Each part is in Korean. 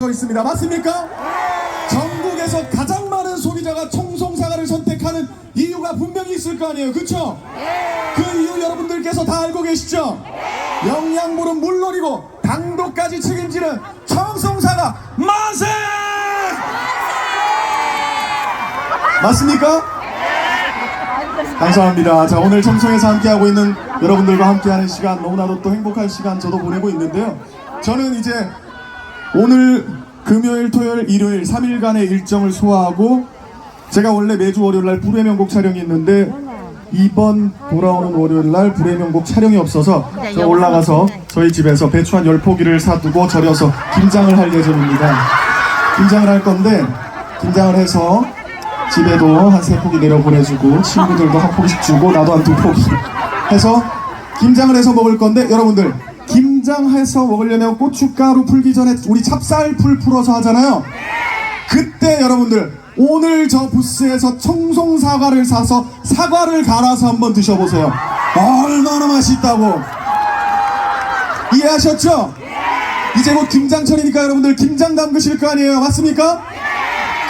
거 있습니다. 맞습니까? 전국에서 가장 많은 소비자가 청송사과를 선택하는 이유가 분명히 있을 거 아니에요. 그쵸? 그 이유 여러분들께서 다 알고 계시죠? 영양분은 물론이고 당도까지 책임지는 청송사과 만세! 맞습니까? 감사합니다. 자, 오늘 청송에서 함께하고 있는 여러분들과 함께하는 시간 너무나도 또 행복한 시간 저도 보내고 있는데요. 저는 이제 오늘 금요일, 토요일, 일요일 3일간의 일정을 소화하고 제가 원래 매주 월요일 날 불의 명곡 촬영이 있는데 이번 돌아오는 월요일 날 불의 명곡 촬영이 없어서 저 올라가서 저희 집에서 배추 한 10포기를 사두고 절여서 김장을 할 예정입니다. 김장을 할 건데 김장을 해서 집에도 한 세 포기 내려 보내주고 친구들도 한 포기씩 주고 나도 한 두 포기 해서 김장을 해서 먹을 건데 여러분들 김장해서 먹으려면 고춧가루 풀기 전에 우리 찹쌀풀 풀어서 하잖아요. 그때 여러분들 오늘 저 부스에서 청송 사과를 사서 사과를 갈아서 한번 드셔보세요. 얼마나 맛있다고 이해하셨죠? 이제 곧 김장철이니까 여러분들 김장 담그실 거 아니에요, 맞습니까?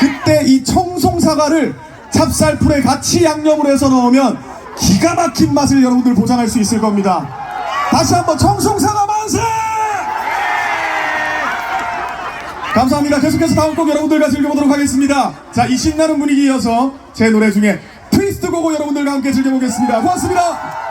그때 이 청송 사과를 찹쌀풀에 같이 양념을 해서 넣으면 기가 막힌 맛을 여러분들 보장할 수 있을 겁니다. 다시 한번 청송 사과 만세! 감사합니다. 계속해서 다음 곡 여러분들과 즐겨보도록 하겠습니다. 자, 이 신나는 분위기 이어서 제 노래 중에 트위스트 곡을 여러분들과 함께 즐겨보겠습니다. 고맙습니다.